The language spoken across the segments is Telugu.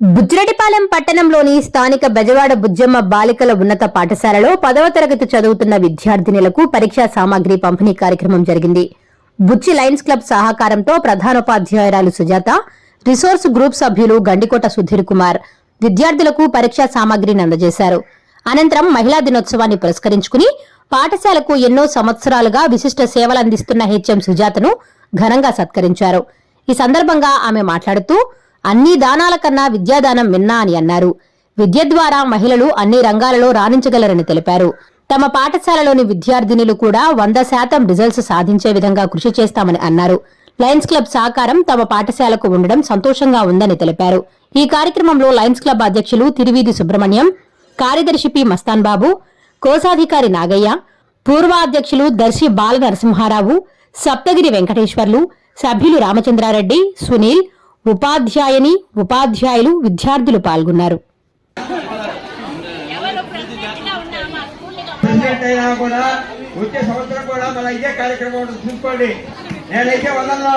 బుజ్జిరెడ్డిపాలెం పట్టణంలోని స్థానిక బెజవాడ బుజ్జమ్మ బాలికల ఉన్నత పాఠశాలలో పదవ తరగతి చదువుతున్న విద్యార్థినులకు పరీక్షా సామాగ్రి పంపిణీ కార్యక్రమం జరిగింది. బుచ్చి లయన్స్ క్లబ్ సహకారంతో ప్రధానోపాధ్యాయురాలు సుజాత రిసోర్స్ గ్రూప్ సభ్యులు గండికోట సుధీర్ కుమార్ విద్యార్థులకు పరీక్షా సామాగ్రిని అందజేశారు. అనంతరం మహిళా దినోత్సవాన్ని పురస్కరించుకుని పాఠశాలకు ఎన్నో సంవత్సరాలుగా విశిష్ట సేవలందిస్తున్న హెచ్ఎం సుజాతను ఘనంగా సత్కరించారు. ఈ సందర్భంగా ఆమె మాట్లాడుతూ అన్ని దానాల కన్నా విద్యాదానం మిన్నా అని అన్నారు. విద్య ద్వారా మహిళలు అన్ని రంగాలలో రాణించగలరని తెలిపారు. తమ పాఠశాలలోని విద్యార్థినులు కూడా వంద శాతం రిజల్ట్స్ సాధించే విధంగా కృషి చేస్తామని అన్నారు. లయన్స్ క్లబ్ సహకారం తమ పాఠశాలకు ఉండడం సంతోషంగా ఉందని తెలిపారు. ఈ కార్యక్రమంలో లయన్స్ క్లబ్ అధ్యక్షులు తిరువీధి సుబ్రహ్మణ్యం కార్యదర్శి పి మస్తాన్ బాబు కోశాధికారి నాగయ్య పూర్వ అధ్యక్షులు దర్శి బాల నరసింహారావు సప్తగిరి వెంకటేశ్వర్లు సభ్యులు రామచంద్రారెడ్డి సునీల్ ఉపాధ్యాయుని ఉపాధ్యాయులు విద్యార్థులు పాల్గొన్నారు. ప్రెసిడెంట్ అయినా కూడా వచ్చే సంవత్సరం కూడా మన ఇదే కార్యక్రమం ఉంటుంది. చూసుకోండి. నేనైతే వదలను.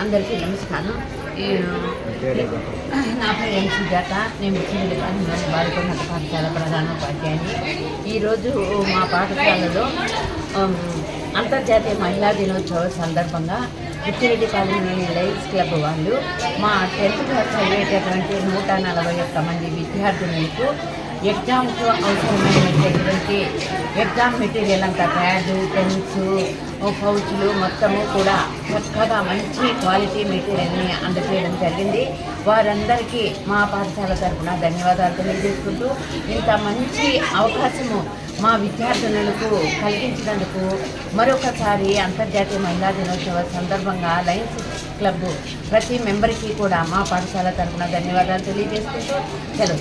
అందరికీ నమస్కారం. నా పేరు ఎం సుజాత నేను ముఖ్యమంత్రి బాలకొండ పాఠశాల ప్రధానోపాధ్యాయుని ఈరోజు మా పాఠశాలలో అంతర్జాతీయ మహిళా దినోత్సవ సందర్భంగా ఉచ్చిరెడ్డిపాలెంలోని లైన్స్ క్లబ్ వాళ్ళు మా టెన్త్ క్లాస్ చదివేటటువంటి నూట నలభై ఒక్క మంది విద్యార్థులకు ఎగ్జామ్కు అవసరమైనటువంటి ఎగ్జామ్ మెటీరియల్ అంతా ప్యాడ్ పెన్స్ పౌచ్లు మొత్తము కూడా చక్కగా మంచి క్వాలిటీ మెటీరియల్ని అందజేయడం జరిగింది. వారందరికీ మా పాఠశాల తరఫున ధన్యవాదాలు తెలియజేసుకుంటూ ఇంత మంచి అవకాశము మా విద్యార్థినులకు కలిగించినందుకు మరొకసారి అంతర్జాతీయ మహిళా దినోత్సవ సందర్భంగా లయన్స్ క్లబ్ ప్రతి మెంబర్కి కూడా మా పాఠశాల తరఫున ధన్యవాదాలు తెలియజేసుకుంటూ సెలవు